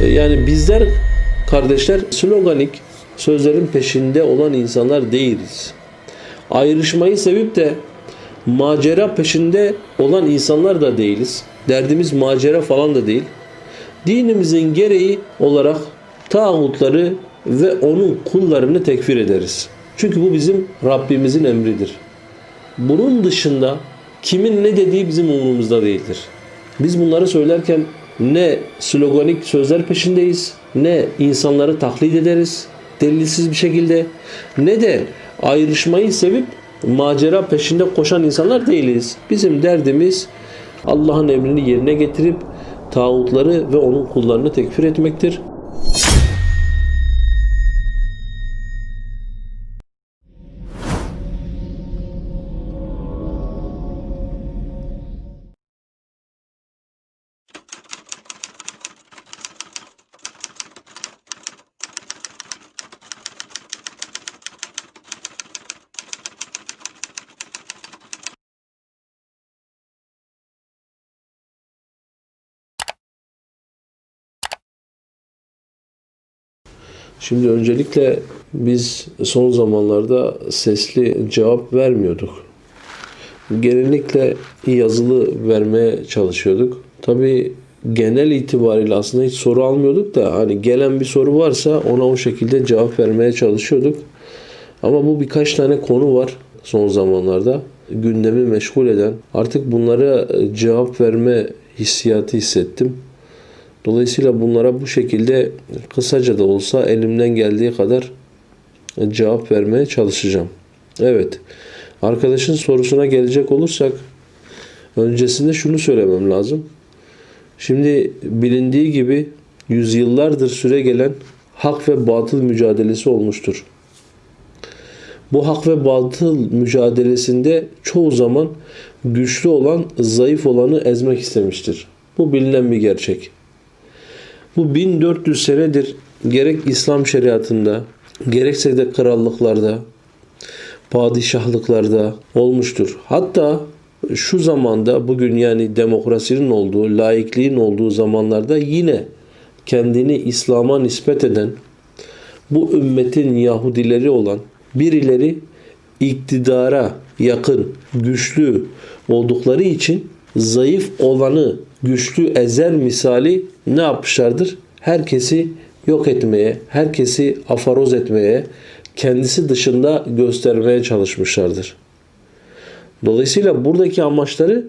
E, Yani bizler kardeşler sloganik sözlerin peşinde olan insanlar değiliz. Ayrışmayı sevip de macera peşinde olan insanlar da değiliz. Derdimiz macera falan da değil. Dinimizin gereği olarak tağutları ve onun kullarını tekfir ederiz. Çünkü bu bizim Rabbimizin emridir. Bunun dışında kimin ne dediği bizim umurumuzda değildir. Biz bunları söylerken ne sloganik sözler peşindeyiz, ne insanları taklit ederiz delilsiz bir şekilde, ne de ayrışmayı sevip macera peşinde koşan insanlar değiliz. Bizim derdimiz Allah'ın emrini yerine getirip tağutları ve onun kullarını tekfir etmektir. Şimdi öncelikle biz son zamanlarda sesli cevap vermiyorduk. Genellikle yazılı vermeye çalışıyorduk. Tabii genel itibariyle aslında hiç soru almıyorduk da hani gelen bir soru varsa ona o şekilde cevap vermeye çalışıyorduk. Ama bu birkaç tane konu var son zamanlarda gündemi meşgul eden. Artık bunlara cevap verme hissiyatı hissettim. Dolayısıyla bunlara bu şekilde kısaca da olsa elimden geldiği kadar cevap vermeye çalışacağım. Evet. Arkadaşın sorusuna gelecek olursak öncesinde şunu söylemem lazım. Şimdi bilindiği gibi yüzyıllardır süre gelen hak ve batıl mücadelesi olmuştur. Bu hak ve batıl mücadelesinde çoğu zaman güçlü olan zayıf olanı ezmek istemiştir. Bu bilinen bir gerçek. Bu 1400 senedir gerek İslam şeriatında gerekse de krallıklarda, padişahlıklarda olmuştur. Hatta şu zamanda bugün yani demokrasinin olduğu, laikliğin olduğu zamanlarda yine kendini İslam'a nispet eden bu ümmetin Yahudileri olan birileri iktidara yakın, güçlü oldukları için zayıf olanı güçlü ezer misali ne yapmışlardır? Herkesi yok etmeye, herkesi afaroz etmeye, kendisi dışında göstermeye çalışmışlardır. Dolayısıyla buradaki amaçları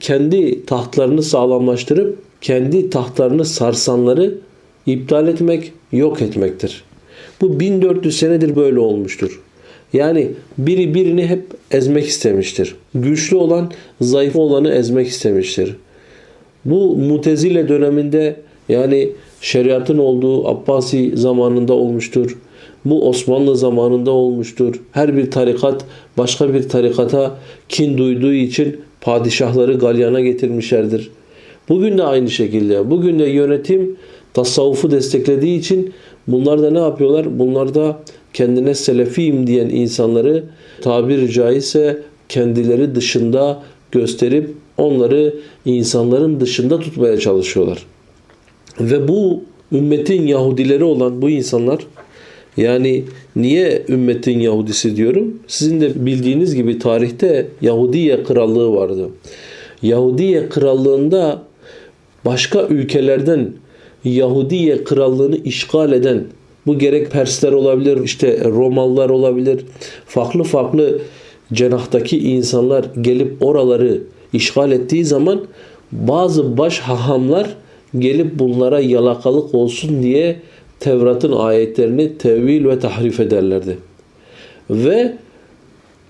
kendi tahtlarını sağlamlaştırıp kendi tahtlarını sarsanları iptal etmek, yok etmektir. Bu 1400 senedir böyle olmuştur. Yani biri birini hep ezmek istemiştir. Güçlü olan zayıf olanı ezmek istemiştir. Bu Mutezile döneminde yani şeriatın olduğu Abbasi zamanında olmuştur. Bu Osmanlı zamanında olmuştur. Her bir tarikat başka bir tarikata kin duyduğu için padişahları galyana getirmişlerdir. Bugün de aynı şekilde. Bugün de yönetim tasavvufu desteklediği için bunlar da ne yapıyorlar? Bunlar da kendine selefiyim diyen insanları tabiri caizse kendileri dışında gösterip onları insanların dışında tutmaya çalışıyorlar. Ve bu ümmetin Yahudileri olan bu insanlar yani niye ümmetin Yahudisi diyorum? Sizin de bildiğiniz gibi tarihte Yahudiye krallığı vardı. Yahudiye krallığında başka ülkelerden Yahudiye krallığını işgal eden bu gerek Persler olabilir, işte Romalılar olabilir, farklı farklı cenahtaki insanlar gelip oraları işgal ettiği zaman bazı baş hahamlar gelip bunlara yalakalık olsun diye Tevrat'ın ayetlerini tevil ve tahrif ederlerdi. Ve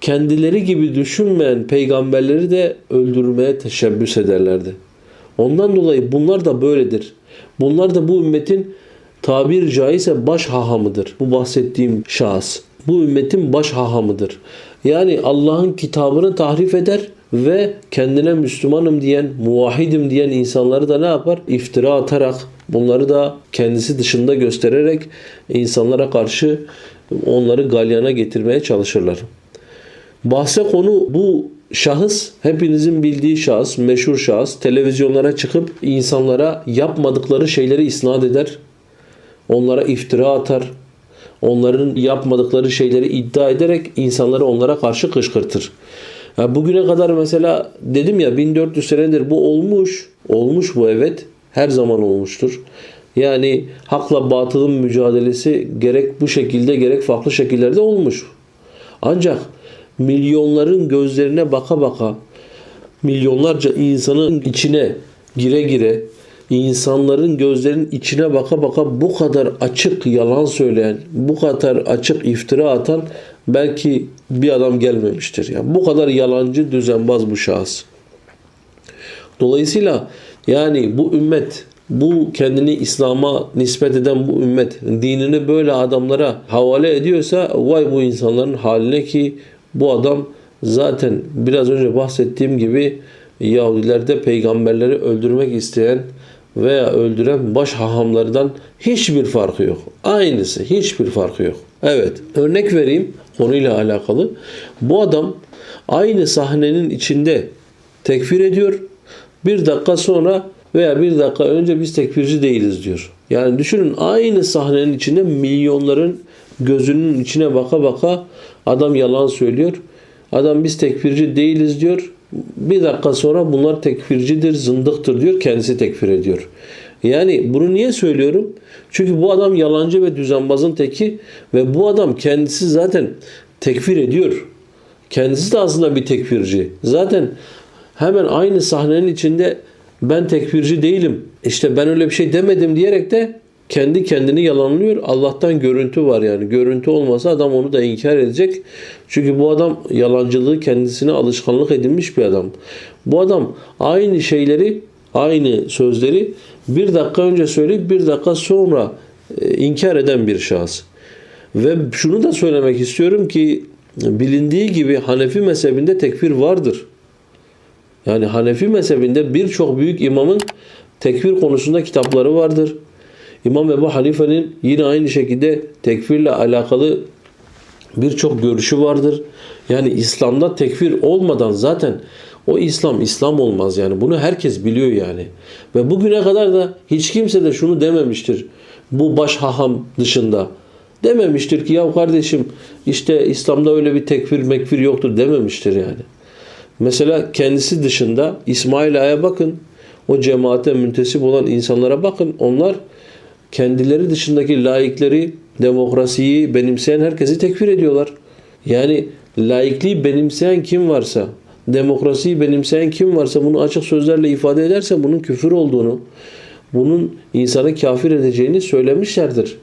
kendileri gibi düşünmeyen peygamberleri de öldürmeye teşebbüs ederlerdi. Ondan dolayı bunlar da böyledir. Bunlar da bu ümmetin tabir caizse baş hahamıdır. Bu bahsettiğim şahıs. Bu ümmetin baş hahamıdır. Yani Allah'ın kitabını tahrif eder ve kendine Müslümanım diyen, muvahidim diyen insanları da ne yapar? İftira atarak, bunları da kendisi dışında göstererek insanlara karşı onları galyana getirmeye çalışırlar. Bahse konu bu şahıs, hepinizin bildiği şahıs, meşhur şahıs televizyonlara çıkıp insanlara yapmadıkları şeyleri isnat eder. Onlara iftira atar. Onların yapmadıkları şeyleri iddia ederek insanları onlara karşı kışkırtır. Ya bugüne kadar mesela dedim ya 1400 senedir bu olmuş. Olmuş bu evet. Her zaman olmuştur. Yani hakla batılın mücadelesi gerek bu şekilde gerek farklı şekillerde olmuş. Ancak milyonların gözlerine baka baka milyonlarca insanın içine gire gire insanların gözlerinin içine baka baka bu kadar açık yalan söyleyen, bu kadar açık iftira atan belki bir adam gelmemiştir. Yani bu kadar yalancı düzenbaz bu şahıs. Dolayısıyla yani bu ümmet bu kendini İslam'a nispet eden bu ümmet dinini böyle adamlara havale ediyorsa vay bu insanların haline ki bu adam zaten biraz önce bahsettiğim gibi Yahudilerde peygamberleri öldürmek isteyen veya öldüren baş hahamlardan hiçbir farkı yok. Aynısı hiçbir farkı yok. Evet örnek vereyim konuyla alakalı. Bu adam aynı sahnenin içinde tekfir ediyor. Bir dakika sonra veya bir dakika önce biz tekfirci değiliz diyor. Yani düşünün aynı sahnenin içinde milyonların gözünün içine baka baka adam yalan söylüyor. Adam biz tekfirci değiliz diyor. Bir dakika sonra bunlar tekfircidir, zındıktır diyor. Kendisi tekfir ediyor. Yani bunu niye söylüyorum? Çünkü bu adam yalancı ve düzenbazın teki ve bu adam kendisi zaten tekfir ediyor. Kendisi de aslında bir tekfirci. Zaten hemen aynı sahnenin içinde ben tekfirci değilim. İşte ben öyle bir şey demedim diyerek de kendi kendini yalanlıyor. Allah'tan görüntü var yani. Görüntü olmasa adam onu da inkar edecek. Çünkü bu adam yalancılığı kendisine alışkanlık edinmiş bir adam. Bu adam aynı şeyleri, aynı sözleri bir dakika önce söyleyip bir dakika sonra e, inkar eden bir şahıs. Ve şunu da söylemek istiyorum ki bilindiği gibi Hanefi mezhebinde tekfir vardır. Yani Hanefi mezhebinde birçok büyük imamın tekfir konusunda kitapları vardır. İmam Ebu Hanife'nin yine aynı şekilde tekfirle alakalı birçok görüşü vardır. Yani İslam'da tekfir olmadan zaten o İslam İslam olmaz yani. Bunu herkes biliyor yani. Ve bugüne kadar da hiç kimse de şunu dememiştir. Bu baş haham dışında. Dememiştir ki ya kardeşim işte İslam'da öyle bir tekfir mekfir yoktur dememiştir yani. Mesela kendisi dışında İsmail Ağa'ya bakın. O cemaate müntesip olan insanlara bakın. Onlar kendileri dışındaki laikleri, demokrasiyi benimseyen herkesi tekfir ediyorlar. Yani laikliği benimseyen kim varsa, demokrasiyi benimseyen kim varsa bunu açık sözlerle ifade ederse bunun küfür olduğunu, bunun insanı kafir edeceğini söylemişlerdir.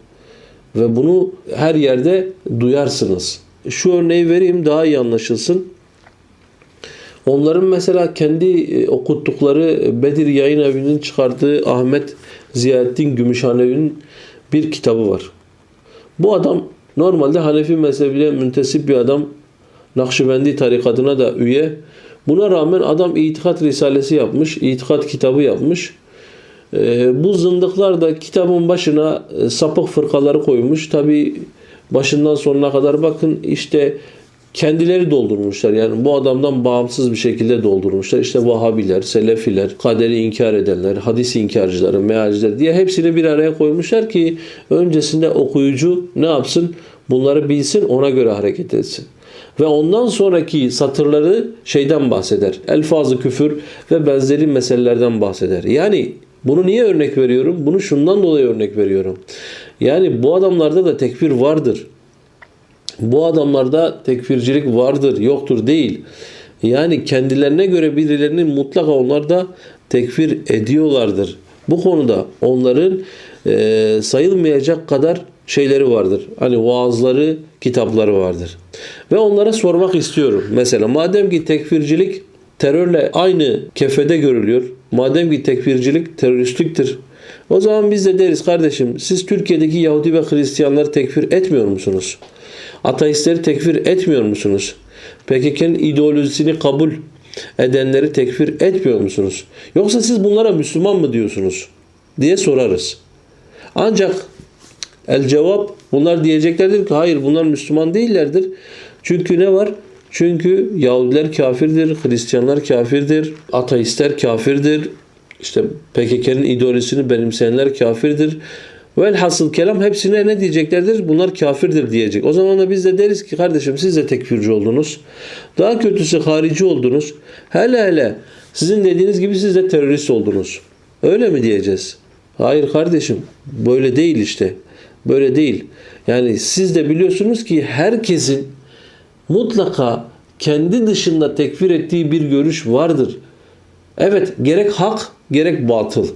Ve bunu her yerde duyarsınız. Şu örneği vereyim daha iyi anlaşılsın. Onların mesela kendi e, okuttukları Bedir Yayın Evi'nin çıkardığı Ahmet Ziyaettin Gümüşhanevi'nin bir kitabı var. Bu adam normalde Hanefi mezhebine müntesip bir adam. Nakşibendi tarikatına da üye. Buna rağmen adam itikat risalesi yapmış, itikat kitabı yapmış. Ee, bu zındıklar da kitabın başına e, sapık fırkaları koymuş. Tabi başından sonuna kadar bakın işte kendileri doldurmuşlar. Yani bu adamdan bağımsız bir şekilde doldurmuşlar. İşte Vahabiler, Selefiler, kaderi inkar edenler, hadis inkarcıları, mealciler diye hepsini bir araya koymuşlar ki öncesinde okuyucu ne yapsın? Bunları bilsin, ona göre hareket etsin. Ve ondan sonraki satırları şeyden bahseder. Elfazı küfür ve benzeri meselelerden bahseder. Yani bunu niye örnek veriyorum? Bunu şundan dolayı örnek veriyorum. Yani bu adamlarda da tekfir vardır. Bu adamlarda tekfircilik vardır, yoktur değil. Yani kendilerine göre birilerinin mutlaka onlar da tekfir ediyorlardır. Bu konuda onların e, sayılmayacak kadar şeyleri vardır. Hani vaazları, kitapları vardır. Ve onlara sormak istiyorum. Mesela madem ki tekfircilik terörle aynı kefede görülüyor. Madem ki tekfircilik teröristliktir. O zaman biz de deriz kardeşim siz Türkiye'deki Yahudi ve Hristiyanları tekfir etmiyor musunuz? Ateistleri tekfir etmiyor musunuz? PKK'nın ideolojisini kabul edenleri tekfir etmiyor musunuz? Yoksa siz bunlara Müslüman mı diyorsunuz? diye sorarız. Ancak el cevap bunlar diyeceklerdir ki hayır bunlar Müslüman değillerdir. Çünkü ne var? Çünkü Yahudiler kafirdir, Hristiyanlar kafirdir, ateistler kafirdir, işte PKK'nın ideolojisini benimseyenler kafirdir. Velhasıl kelam hepsine ne diyeceklerdir? Bunlar kafirdir diyecek. O zaman da biz de deriz ki kardeşim siz de tekfirci oldunuz. Daha kötüsü harici oldunuz. Hele hele sizin dediğiniz gibi siz de terörist oldunuz. Öyle mi diyeceğiz? Hayır kardeşim böyle değil işte. Böyle değil. Yani siz de biliyorsunuz ki herkesin mutlaka kendi dışında tekfir ettiği bir görüş vardır. Evet gerek hak gerek batıl.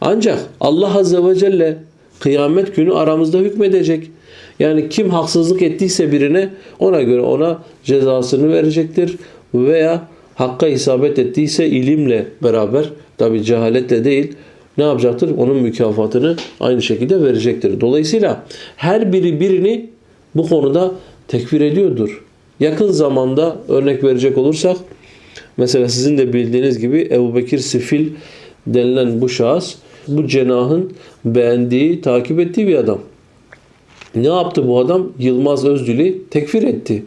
Ancak Allah Azze ve Celle kıyamet günü aramızda hükmedecek. Yani kim haksızlık ettiyse birine ona göre ona cezasını verecektir. Veya hakka isabet ettiyse ilimle beraber tabi cehaletle değil ne yapacaktır? Onun mükafatını aynı şekilde verecektir. Dolayısıyla her biri birini bu konuda tekfir ediyordur. Yakın zamanda örnek verecek olursak mesela sizin de bildiğiniz gibi Ebu Bekir Sifil denilen bu şahıs bu cenahın beğendiği, takip ettiği bir adam. Ne yaptı bu adam? Yılmaz Özdil'i tekfir etti.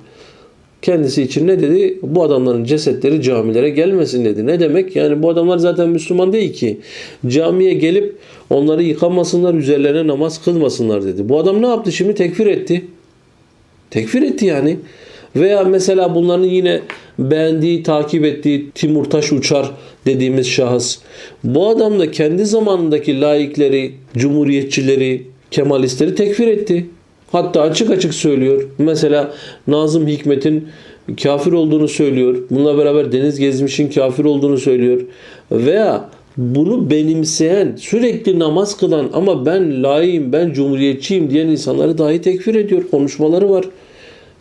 Kendisi için ne dedi? Bu adamların cesetleri camilere gelmesin dedi. Ne demek? Yani bu adamlar zaten Müslüman değil ki. Camiye gelip onları yıkamasınlar, üzerlerine namaz kılmasınlar dedi. Bu adam ne yaptı şimdi? Tekfir etti. Tekfir etti yani. Veya mesela bunların yine beğendiği, takip ettiği Timur Taş Uçar dediğimiz şahıs. Bu adam da kendi zamanındaki laikleri, cumhuriyetçileri, kemalistleri tekfir etti. Hatta açık açık söylüyor. Mesela Nazım Hikmet'in kafir olduğunu söylüyor. Bununla beraber Deniz Gezmiş'in kafir olduğunu söylüyor. Veya bunu benimseyen, sürekli namaz kılan ama ben layığım, ben cumhuriyetçiyim diyen insanları dahi tekfir ediyor. Konuşmaları var.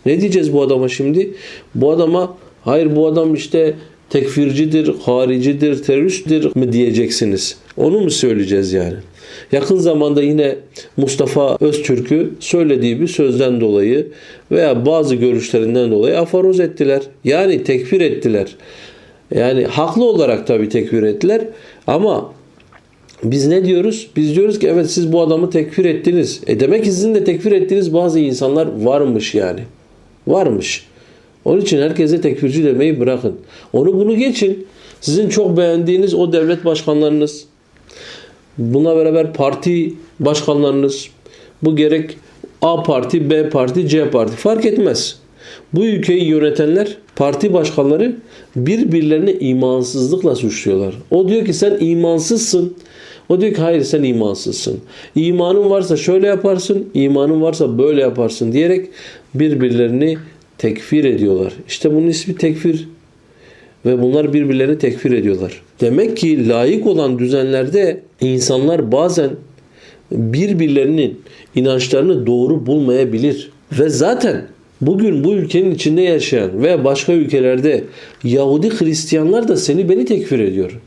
Ne diyeceğiz bu adama şimdi? Bu adama hayır bu adam işte tekfircidir, haricidir, teröristtir mi diyeceksiniz? Onu mu söyleyeceğiz yani? Yakın zamanda yine Mustafa Öztürk'ü söylediği bir sözden dolayı veya bazı görüşlerinden dolayı afaroz ettiler. Yani tekfir ettiler. Yani haklı olarak tabii tekfir ettiler ama biz ne diyoruz? Biz diyoruz ki evet siz bu adamı tekfir ettiniz. E demek ki sizin de tekfir ettiğiniz bazı insanlar varmış yani. Varmış. Onun için herkese tekfirci demeyi bırakın. Onu bunu geçin. Sizin çok beğendiğiniz o devlet başkanlarınız, buna beraber parti başkanlarınız, bu gerek A parti, B parti, C parti fark etmez. Bu ülkeyi yönetenler, parti başkanları birbirlerine imansızlıkla suçluyorlar. O diyor ki sen imansızsın. O diyor ki hayır sen imansızsın. İmanın varsa şöyle yaparsın, imanın varsa böyle yaparsın diyerek birbirlerini tekfir ediyorlar. İşte bunun ismi tekfir. Ve bunlar birbirlerini tekfir ediyorlar. Demek ki layık olan düzenlerde insanlar bazen birbirlerinin inançlarını doğru bulmayabilir. Ve zaten bugün bu ülkenin içinde yaşayan ve başka ülkelerde Yahudi Hristiyanlar da seni beni tekfir ediyor.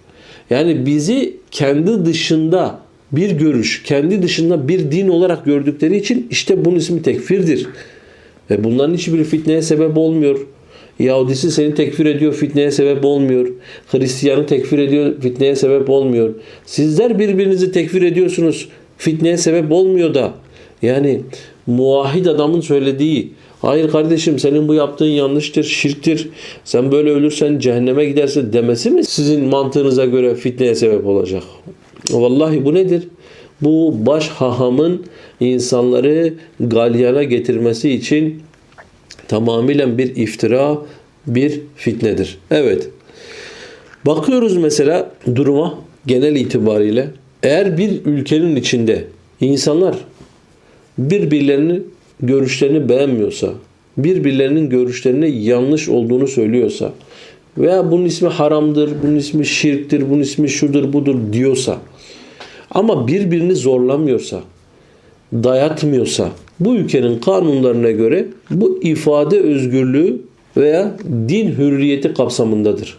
Yani bizi kendi dışında bir görüş, kendi dışında bir din olarak gördükleri için işte bunun ismi tekfirdir. Ve bunların hiçbiri fitneye sebep olmuyor. Yahudisi seni tekfir ediyor, fitneye sebep olmuyor. Hristiyanı tekfir ediyor, fitneye sebep olmuyor. Sizler birbirinizi tekfir ediyorsunuz, fitneye sebep olmuyor da. Yani muahid adamın söylediği, hayır kardeşim senin bu yaptığın yanlıştır, şirktir, sen böyle ölürsen cehenneme gidersin demesi mi sizin mantığınıza göre fitneye sebep olacak? Vallahi bu nedir? Bu baş hahamın insanları galyana getirmesi için tamamıyla bir iftira, bir fitnedir. Evet. Bakıyoruz mesela duruma genel itibariyle. Eğer bir ülkenin içinde insanlar birbirlerinin görüşlerini beğenmiyorsa, birbirlerinin görüşlerini yanlış olduğunu söylüyorsa veya bunun ismi haramdır, bunun ismi şirktir, bunun ismi şudur budur diyorsa ama birbirini zorlamıyorsa, dayatmıyorsa bu ülkenin kanunlarına göre bu ifade özgürlüğü veya din hürriyeti kapsamındadır.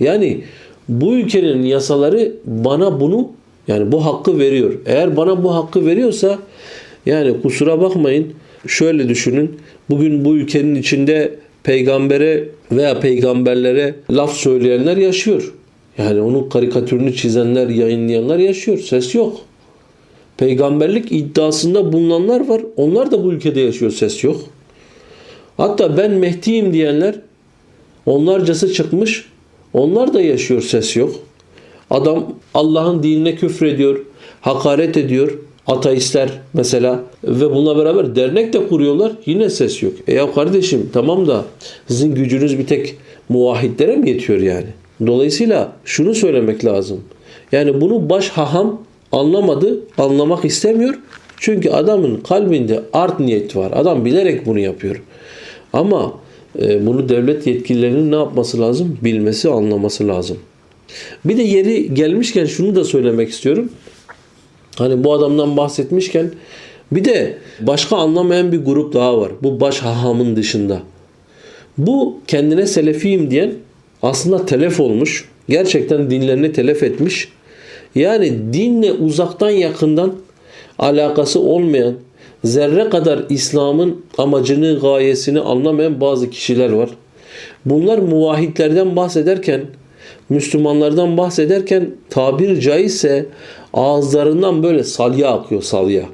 Yani bu ülkenin yasaları bana bunu yani bu hakkı veriyor. Eğer bana bu hakkı veriyorsa yani kusura bakmayın şöyle düşünün. Bugün bu ülkenin içinde peygambere veya peygamberlere laf söyleyenler yaşıyor. Yani onun karikatürünü çizenler, yayınlayanlar yaşıyor. Ses yok. Peygamberlik iddiasında bulunanlar var. Onlar da bu ülkede yaşıyor. Ses yok. Hatta ben Mehdi'yim diyenler Onlarcası çıkmış. Onlar da yaşıyor ses yok. Adam Allah'ın dinine küfrediyor, hakaret ediyor. Ateistler mesela ve bununla beraber dernek de kuruyorlar. Yine ses yok. E ya kardeşim tamam da sizin gücünüz bir tek muvahhidlere mi yetiyor yani? Dolayısıyla şunu söylemek lazım. Yani bunu baş haham anlamadı, anlamak istemiyor. Çünkü adamın kalbinde art niyet var. Adam bilerek bunu yapıyor. Ama e, bunu devlet yetkililerinin ne yapması lazım? Bilmesi, anlaması lazım. Bir de yeri gelmişken şunu da söylemek istiyorum. Hani bu adamdan bahsetmişken bir de başka anlamayan bir grup daha var. Bu baş hahamın dışında. Bu kendine selefiyim diyen aslında telef olmuş. Gerçekten dinlerini telef etmiş. Yani dinle uzaktan yakından alakası olmayan, zerre kadar İslam'ın amacını, gayesini anlamayan bazı kişiler var. Bunlar muvahhidlerden bahsederken, Müslümanlardan bahsederken tabir caizse ağızlarından böyle salya akıyor salya.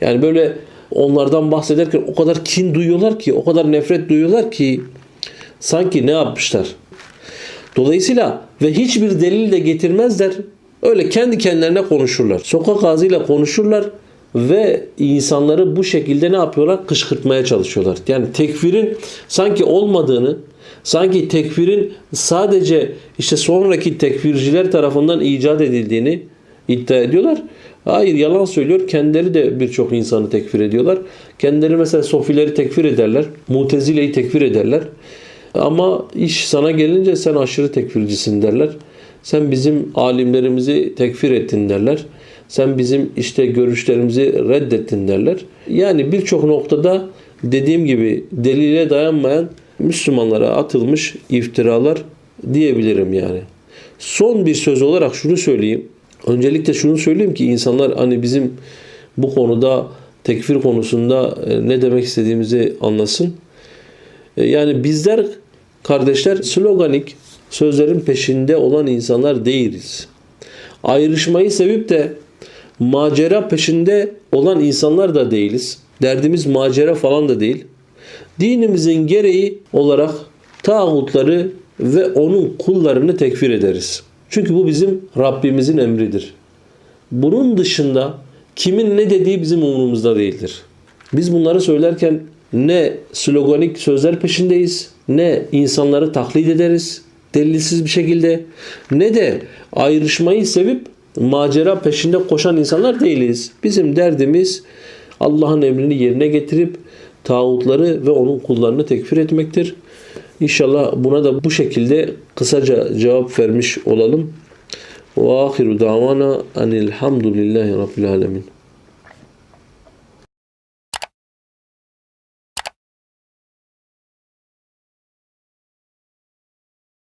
Yani böyle onlardan bahsederken o kadar kin duyuyorlar ki, o kadar nefret duyuyorlar ki sanki ne yapmışlar. Dolayısıyla ve hiçbir delil de getirmezler. Öyle kendi kendilerine konuşurlar. Sokak ağzıyla konuşurlar ve insanları bu şekilde ne yapıyorlar? Kışkırtmaya çalışıyorlar. Yani tekfirin sanki olmadığını, sanki tekfirin sadece işte sonraki tekfirciler tarafından icat edildiğini iddia ediyorlar. Hayır yalan söylüyor. Kendileri de birçok insanı tekfir ediyorlar. Kendileri mesela sofileri tekfir ederler. Mutezile'yi tekfir ederler. Ama iş sana gelince sen aşırı tekfircisin derler. Sen bizim alimlerimizi tekfir ettin derler. Sen bizim işte görüşlerimizi reddettin derler. Yani birçok noktada dediğim gibi delile dayanmayan Müslümanlara atılmış iftiralar diyebilirim yani. Son bir söz olarak şunu söyleyeyim. Öncelikle şunu söyleyeyim ki insanlar hani bizim bu konuda tekfir konusunda e, ne demek istediğimizi anlasın. E, yani bizler kardeşler sloganik sözlerin peşinde olan insanlar değiliz. Ayrışmayı sevip de macera peşinde olan insanlar da değiliz. Derdimiz macera falan da değil. Dinimizin gereği olarak tağutları ve onun kullarını tekfir ederiz. Çünkü bu bizim Rabbimizin emridir. Bunun dışında kimin ne dediği bizim umurumuzda değildir. Biz bunları söylerken ne sloganik sözler peşindeyiz, ne insanları taklit ederiz delilsiz bir şekilde, ne de ayrışmayı sevip macera peşinde koşan insanlar değiliz. Bizim derdimiz Allah'ın emrini yerine getirip tağutları ve onun kullarını tekfir etmektir. İnşallah buna da bu şekilde kısaca cevap vermiş olalım. Ve ahiru davana enilhamdülillahi rabbil alemin.